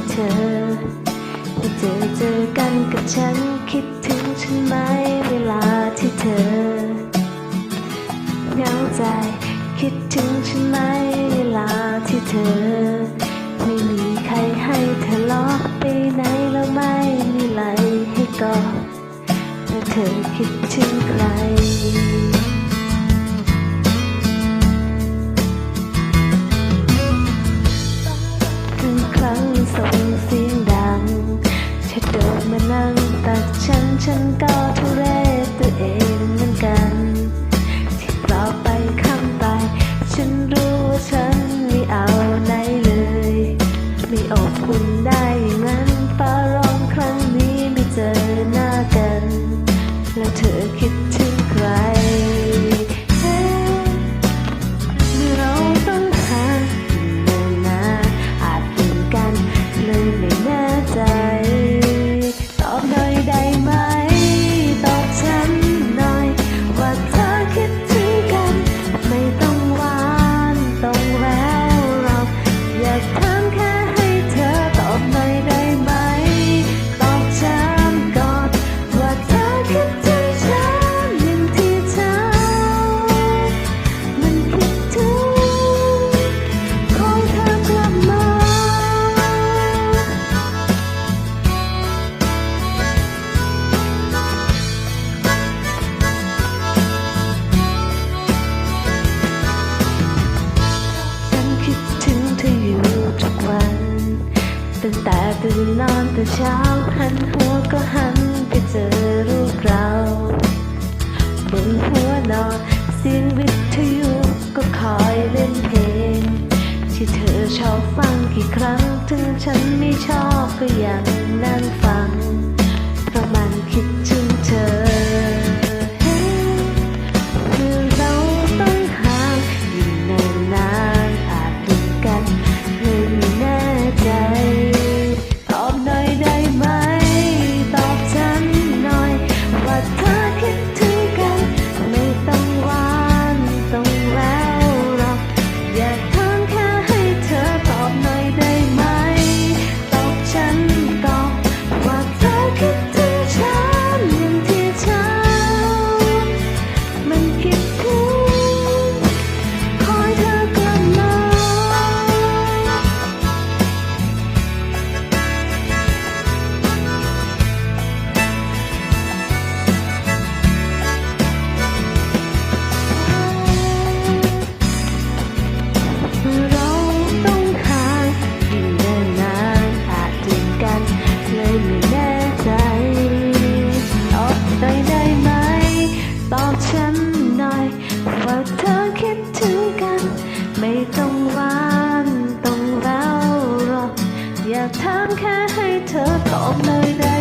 อมาเจอเจอกันกับฉันคิดถึงฉันไหมเวลาที่เธอเหงาใจคิดถึงฉันไหมเวลาที่เธอ ไม่มีใครให้เธอล้อไปไหนแล้วไม่มีไหลให้กอดแต่เธอคิดถึงใคร ตั้งแต่ตื่นนอนแต่เช้าหันหัวก็หันไปเจอรูปเราบนหัวนอนเสียงวิทยุก็คอยเล่นเพลง ที่เธอชอบฟังกี่ครั้ง ถึงฉันไม่ชอบก็ยังนั่งฟัง เพราะมันคิดถึงเธอ ว่าเธอคิดถึงกัน ไม่ต้องหวานต้องแววหรอกอยากถามแค่ให้เธอตอบหน่อยได้